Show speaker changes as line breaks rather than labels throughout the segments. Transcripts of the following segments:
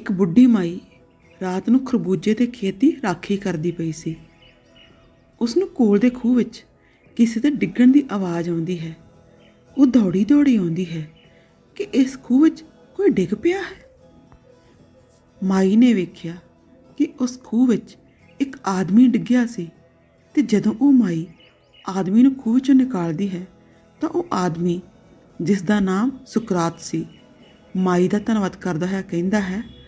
ਇੱਕ ਬੁੱਢੀ ਮਾਈ ਰਾਤ ਨੂੰ ਖਰਬੂਜੇ ਦੇ ਖੇਤ ਦੀ ਰਾਖੀ ਕਰਦੀ ਪਈ ਸੀ। ਉਸ ਨੂੰ ਕੋਲ ਦੇ ਖੂਹ ਵਿੱਚ ਕਿਸੇ ਦੇ ਡਿੱਗਣ ਦੀ ਆਵਾਜ਼ ਆਉਂਦੀ ਹੈ। ਉਹ ਦੌੜੀ ਦੌੜੀ ਆਉਂਦੀ ਹੈ ਕਿ ਇਸ ਖੂਹ ਵਿੱਚ ਕੋਈ ਡਿੱਗ ਪਿਆ ਹੈ। ਮਾਈ ਨੇ ਵੇਖਿਆ ਕਿ ਉਸ ਖੂਹ ਵਿੱਚ ਇੱਕ ਆਦਮੀ ਡਿੱਗਿਆ ਸੀ ਤੇ ਜਦੋਂ ਉਹ ਮਾਈ ਆਦਮੀ ਨੂੰ ਖੂਹ ਚੋਂ ਨਿਕਾਲਦੀ ਹੈ ਤਾਂ ਉਹ ਆਦਮੀ ਜਿਸ ਦਾ ਨਾਮ ਸੁਕਰਾਤ ਸੀ, ਮਾਈ ਦਾ ਧੰਨਵਾਦ ਕਰਦਾ ਹੈ ਕਹਿੰਦਾ ਹੈ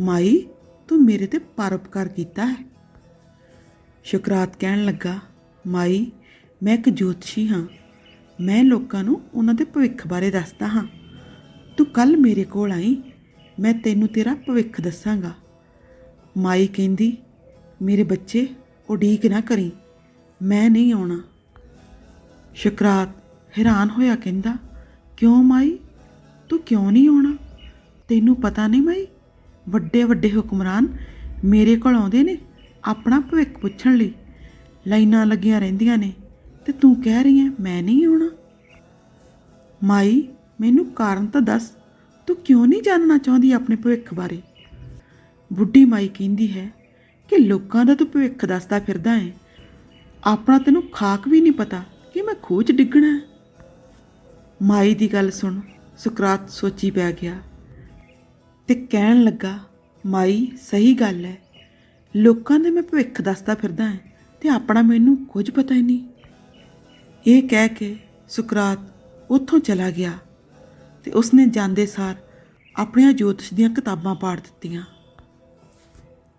ਮਾਈ, ਤੂੰ ਮੇਰੇ ਤੇ ਪਰਉਪਕਾਰ ਕੀਤਾ ਹੈ। ਸ਼ੁਕਰਾਤ ਕਹਿਣ ਲੱਗਾ, ਮਾਈ, ਮੈਂ ਇੱਕ ਜੋਤਸ਼ੀ ਹਾਂ। ਮੈਂ ਲੋਕਾਂ ਨੂੰ ਉਹਨਾਂ ਦੇ ਭਵਿੱਖ ਬਾਰੇ ਦੱਸਦਾ ਹਾਂ। ਤੂੰ ਕੱਲ ਮੇਰੇ ਕੋਲ ਆਈ, ਮੈਂ ਤੈਨੂੰ ਤੇਰਾ ਭਵਿੱਖ ਦੱਸਾਂਗਾ। ਮਾਈ ਕਹਿੰਦੀ, ਮੇਰੇ ਬੱਚੇ ਉਡੀਕ ਨਾ ਕਰੀ, ਮੈਂ ਨਹੀਂ ਆਉਣਾ। ਸ਼ੁਕਰਾਤ ਹੈਰਾਨ ਹੋਇਆ ਕਹਿੰਦਾ, ਕਿਉਂ ਮਾਈ? ਤੂੰ ਕਿਉਂ ਨਹੀਂ ਆਉਣਾ? ਤੈਨੂੰ ਪਤਾ ਨਹੀਂ ਮਾਈ ਵੱਡੇ ਵੱਡੇ ਹੁਕਮਰਾਨ ਮੇਰੇ ਕੋਲ ਆਉਂਦੇ ਨੇ ਆਪਣਾ ਭਵਿੱਖ ਪੁੱਛਣ ਲਈ। ਲਾਈਨਾਂ ਲੱਗੀਆਂ ਰਹਿੰਦੀਆਂ ਨੇ ਤੇ ਤੂੰ ਕਹਿ ਰਹੀ ਹੈ, ਮੈਂ ਨਹੀਂ ਆਉਣਾ। ਮਾਈ, ਮੈਨੂੰ ਕਾਰਨ ਤਾਂ ਦੱਸ। ਤੂੰ ਕਿਉਂ ਨਹੀਂ ਜਾਣਨਾ ਚਾਹੁੰਦੀ ਆਪਣੇ ਭਵਿੱਖ ਬਾਰੇ? ਬੁੱਢੀ ਮਾਈ ਕਹਿੰਦੀ ਹੈ ਕਿ ਲੋਕਾਂ ਦਾ ਤੂੰ ਭਵਿੱਖ ਦੱਸਦਾ ਫਿਰਦਾ ਹੈ। ਆਪਣਾ ਤੈਨੂੰ ਖਾਕ ਵੀ ਨਹੀਂ ਪਤਾ ਕਿ ਮੈਂ ਖੂਹ 'ਚ ਡਿੱਗਣਾ ਮਾਈ ਦੀ ਗੱਲ ਸੁਣ, ਸੁਕਰਾਤ ਸੋਚੀ ਪੈ ਗਿਆ। ਤੇ ਕਹਿਣ ਲੱਗਾ, ਮਾਈ, ਸਹੀ ਗੱਲ ਹੈ ਲੋਕਾਂ ਦੇ ਮੈਂ ਭਵਿੱਖ ਦੱਸਦਾ ਫਿਰਦਾ ਹਾਂ ਤੇ ਆਪਣਾ ਮੈਨੂੰ ਕੁਝ ਪਤਾ ਹੀ ਨਹੀਂ। ਇਹ ਕਹਿ ਕੇ ਸੁਕਰਾਤ ਉੱਥੋਂ ਚਲਾ ਗਿਆ ਤੇ ਉਸਨੇ ਜਾਂਦੇ ਸਾਰ ਆਪਣੀਆਂ ਜੋਤਿਸ਼ ਦੀਆਂ ਕਿਤਾਬਾਂ ਪਾੜ ਦਿੱਤੀਆਂ।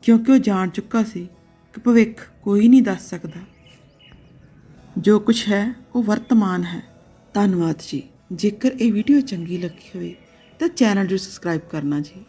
ਕਿਉਂਕਿ ਉਹ ਜਾਣ ਚੁੱਕਾ ਸੀ ਕਿ ਭਵਿੱਖ ਕੋਈ ਨਹੀਂ ਦੱਸ ਸਕਦਾ। ਜੋ ਕੁਝ ਹੈ, ਉਹ ਵਰਤਮਾਨ ਹੈ। ਧੰਨਵਾਦ ਜੀ। ਜੇਕਰ ਇਹ ਵੀਡੀਓ ਚੰਗੀ ਲੱਗੀ ਹੋਵੇ ਤਾਂ ਚੈਨਲ ਨੂੰ ਸਬਸਕ੍ਰਾਈਬ ਕਰਨਾ ਜੀ।